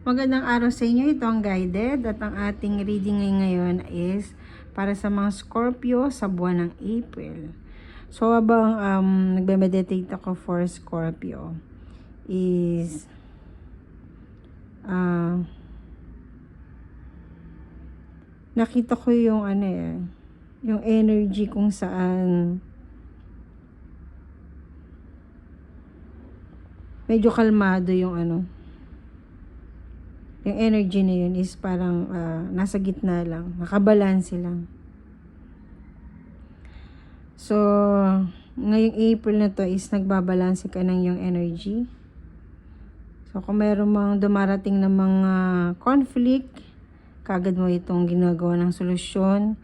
Magandang araw sa inyo. Ito ang guided at ang ating reading ngayon is para sa mga Scorpio sa buwan ng April. So habang um, nagme-meditate ako for Scorpio is uh, nakita ko yung ano eh, yung energy kung saan medyo kalmado yung ano yung energy na yun is parang ah, nasa gitna lang, nakabalanse lang. So, ngayong April na to is nagbabalanse ka ng yung energy. So, kung meron mang dumarating na mga conflict, kagad mo itong ginagawa ng solusyon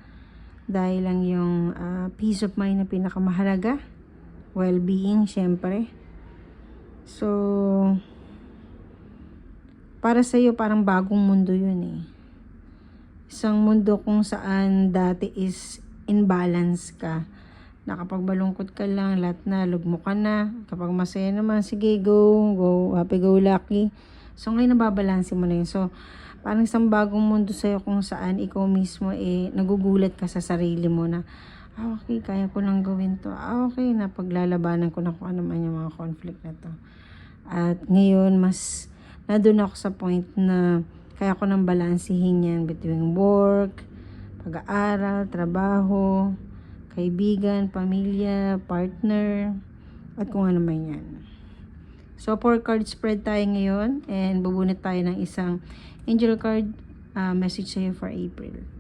dahil lang yung ah, peace of mind na pinakamahalaga, well-being, syempre. So, para sa iyo parang bagong mundo yun eh. Isang mundo kung saan dati is in balance ka. Na kapag malungkot ka lang, lahat na, lugmo ka na. Kapag masaya naman, sige, go, go, happy, go, lucky. So, ngayon nababalanse mo na yun. So, parang isang bagong mundo sa'yo kung saan ikaw mismo eh, nagugulat ka sa sarili mo na, ah, okay, kaya ko lang gawin to. Ah, okay, napaglalabanan ko na kung ano man yung mga conflict na to. At ngayon, mas nandun ako sa point na kaya ko nang balansihin yan between work, pag-aaral, trabaho, kaibigan, pamilya, partner, at kung ano man yan. So, four card spread tayo ngayon and bubunot tayo ng isang angel card uh, message sa'yo for April.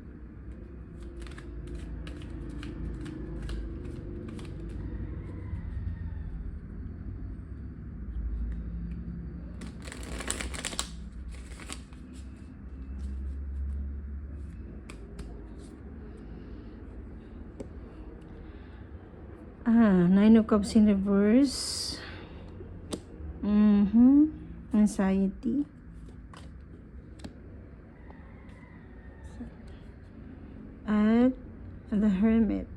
Ah, Nine of Cups in reverse. Mm-hmm. Anxiety. At the Hermit.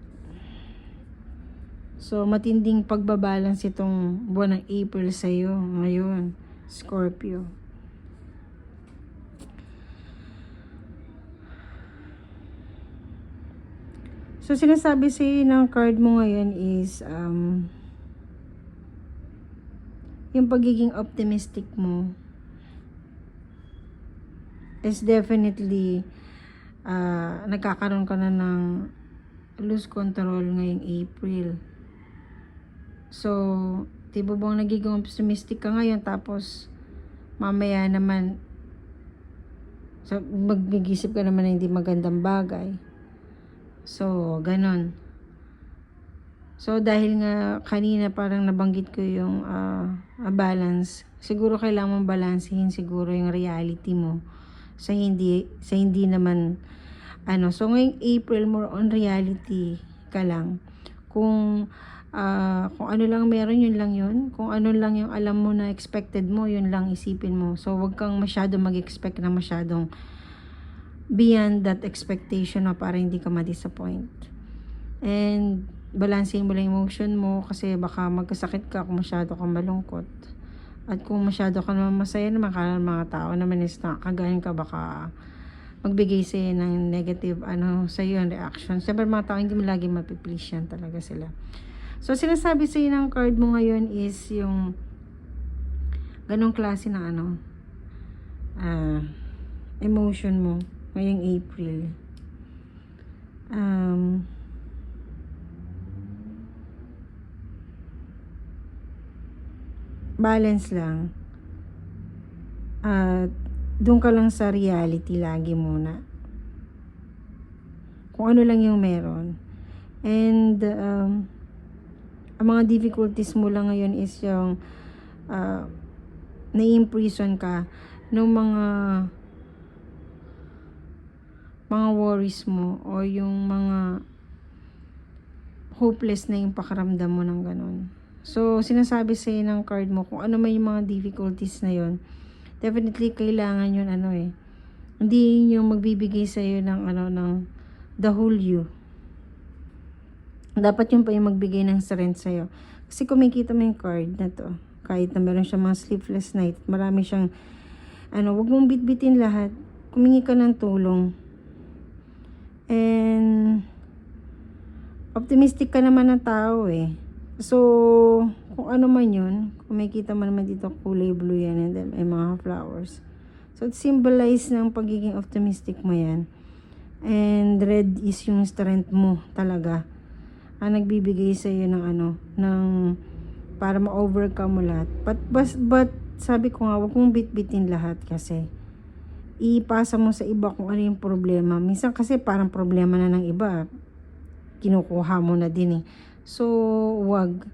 So, matinding pagbabalance itong buwan ng April sa'yo ngayon, Scorpio. So, sinasabi sa'yo ng card mo ngayon is, um, yung pagiging optimistic mo is definitely uh, nagkakaroon ka na ng lose control ngayong April. So, di ba bang nagiging optimistic ka ngayon tapos mamaya naman so, mag-isip ka naman na hindi magandang bagay. So, ganon. So, dahil nga kanina parang nabanggit ko yung uh, balance, siguro kailangan balansehin siguro yung reality mo sa hindi sa hindi naman ano. So, ngayong April more on reality ka lang. Kung uh, kung ano lang meron, yun lang yun. Kung ano lang yung alam mo na expected mo, yun lang isipin mo. So, wag kang masyado mag-expect na masyadong beyond that expectation na para hindi ka ma-disappoint. And, balansin mo lang emotion mo kasi baka magkasakit ka kung masyado kang malungkot. At kung masyado ka naman masaya naman, kala ng mga tao naman is nakakagayan ka, baka magbigay sa'yo ng negative ano sa'yo yung reaction. Siyempre mga tao hindi mo lagi mapiplease yan talaga sila. So sinasabi sa'yo ng card mo ngayon is yung ganong klase ng ano uh, emotion mo ngayong April. Um, balance lang. At doon ka lang sa reality lagi muna. Kung ano lang yung meron. And um, ang mga difficulties mo lang ngayon is yung uh, na-imprison ka ng mga mga worries mo o yung mga hopeless na yung pakaramdam mo ng ganun. So, sinasabi sa ng card mo kung ano may mga difficulties na yon definitely kailangan yun ano eh. Hindi yun yung magbibigay sa iyo ng ano ng the whole you. Dapat yung pa yung magbigay ng strength sa iyo. Kasi kumikita mo yung card na to. Kahit na meron siya mga sleepless night, marami siyang ano, wag mong bitbitin lahat. Kumingi ka ng tulong. And, optimistic ka naman ng tao eh. So, kung ano man yun, kung may kita mo naman dito, kulay blue yan and then may mga flowers. So, it symbolize ng pagiging optimistic mo yan. And red is yung strength mo talaga. Ang nagbibigay sa iyo ng ano, ng para ma-overcome mo lahat. But, but, but sabi ko nga, huwag mong bitbitin lahat kasi ipasa mo sa iba kung ano yung problema. Minsan kasi parang problema na ng iba. Kinukuha mo na din eh. So, wag.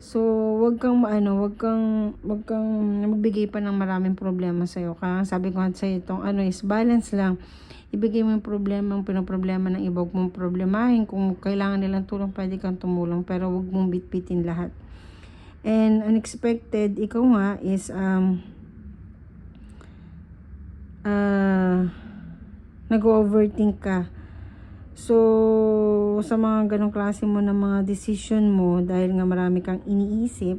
So, wag kang maano, wag kang wag kang magbigay pa ng maraming problema sa iyo. Kaya sabi ko sa iyo, itong ano is balance lang. Ibigay mo yung problema, yung pinoproblema ng iba, huwag mong problemahin. Kung kailangan nilang tulong, pwede kang tumulong. Pero huwag mong bitbitin lahat. And unexpected, ikaw nga is um uh, nag-overthink ka. So, sa mga ganong klase mo ng mga decision mo, dahil nga marami kang iniisip,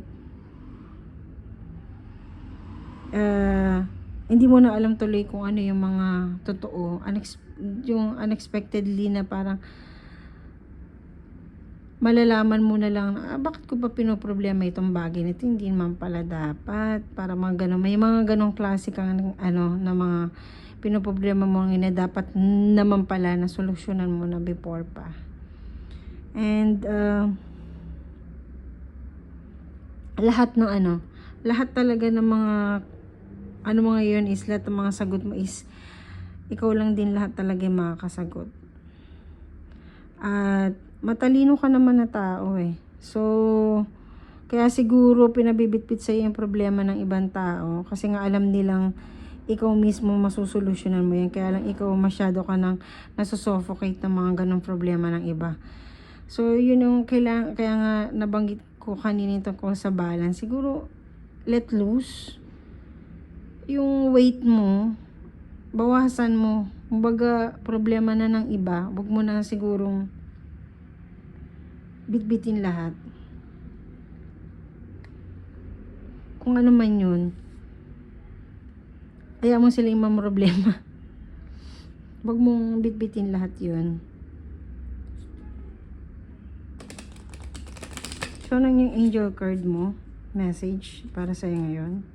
uh, hindi mo na alam tuloy kung ano yung mga totoo. Unex- yung unexpectedly na parang malalaman mo na lang, ah, bakit ko pa pinoproblema itong bagay nito? Hindi naman pala dapat. Para mga ganun. May mga ganong klase kang ano, na mga pinoproblema mo na dapat naman pala na solusyonan mo na before pa. And, uh, lahat ng ano, lahat talaga ng mga, ano mga yun is, lahat ng mga sagot mo is, ikaw lang din lahat talaga yung makakasagot. At, matalino ka naman na tao eh. So, kaya siguro pinabibitbit sa yung problema ng ibang tao kasi nga alam nilang ikaw mismo masusolusyonan mo yan. Kaya lang ikaw masyado ka nang nasusuffocate ng mga ganong problema ng iba. So, yun yung kailangan, kaya nga nabanggit ko kanina tungkol sa balance. Siguro, let loose. Yung weight mo, bawasan mo. Kumbaga, problema na ng iba. Huwag mo na sigurong bitbitin lahat. Kung ano man yun, kaya mo sila yung problema. Huwag mong bitbitin lahat yun. So, nang yung angel card mo, message para sa'yo ngayon.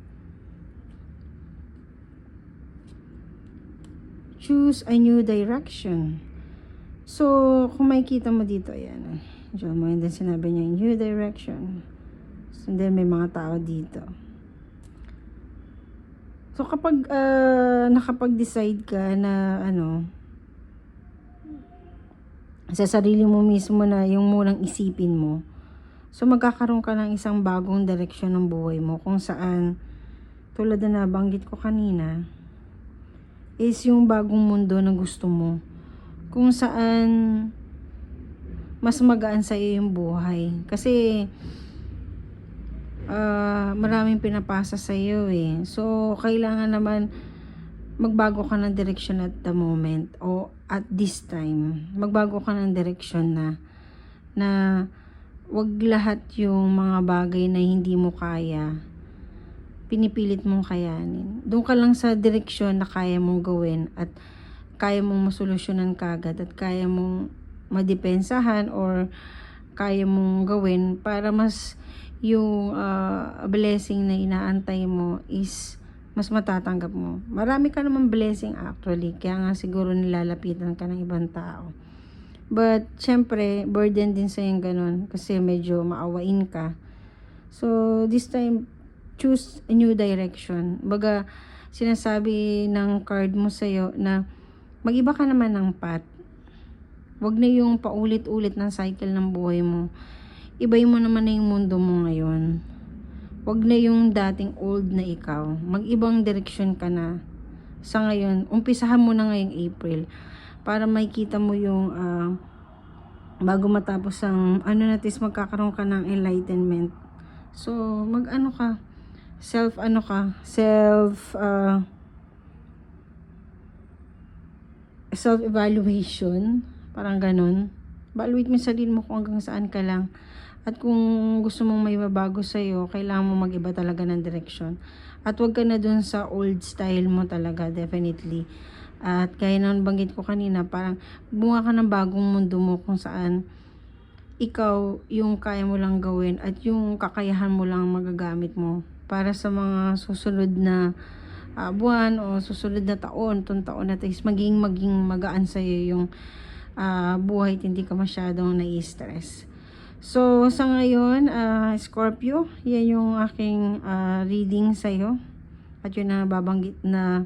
Choose a new direction. So, kung makikita mo dito, ayan. Diyan mo, and then sinabi niya, new direction. So, then may mga tao dito. So, kapag uh, nakapag-decide ka na, ano, sa sarili mo mismo na yung munang isipin mo, so magkakaroon ka ng isang bagong direksyon ng buhay mo kung saan, tulad na nabanggit ko kanina, is yung bagong mundo na gusto mo. Kung saan, mas magaan sa iyo yung buhay. Kasi, uh, maraming pinapasa sa iyo eh. So, kailangan naman magbago ka ng direction at the moment o at this time. Magbago ka ng direction na na wag lahat yung mga bagay na hindi mo kaya pinipilit mong kayanin. Doon ka lang sa direksyon na kaya mong gawin at kaya mong masolusyonan kagad at kaya mong madepensahan or kaya mong gawin para mas yung uh, blessing na inaantay mo is mas matatanggap mo. Marami ka naman blessing actually, kaya nga siguro nilalapitan ka ng ibang tao. But, syempre, burden din sa yung ganun kasi medyo maawain ka. So, this time, choose a new direction. Baga, sinasabi ng card mo sa'yo na mag-iba ka naman ng path. Huwag na yung paulit-ulit ng cycle ng buhay mo. Ibay mo naman na yung mundo mo ngayon. Huwag na yung dating old na ikaw. Mag-ibang direksyon ka na. Sa ngayon, umpisahan mo na ngayong April para makita mo yung uh, bago matapos ang ano natin magkakaroon ka ng enlightenment. So, mag-ano ka, self ano ka, self uh, self evaluation, parang ganun. Evaluate mo yung sarili mo kung hanggang saan ka lang. At kung gusto mong may mabago sa'yo, kailangan mo mag-iba talaga ng direksyon. At wag ka na dun sa old style mo talaga, definitely. At kaya nang banggit ko kanina, parang bunga ka ng bagong mundo mo kung saan ikaw yung kaya mo lang gawin at yung kakayahan mo lang magagamit mo para sa mga susunod na ah, buwan o susunod na taon, itong taon na is maging maging magaan sa iyo yung ah, buhay at hindi ka masyadong nai-stress. So, sa ngayon, ah, Scorpio, yan yung aking ah, reading sa iyo. At yun na babanggit na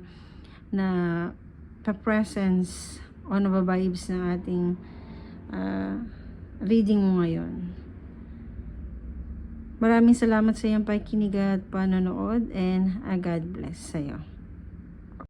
na pa-presence o nababibes ng ating ah, reading mo ngayon. Maraming salamat sa iyong pakikinig at panonood and ah, God bless sa iyo.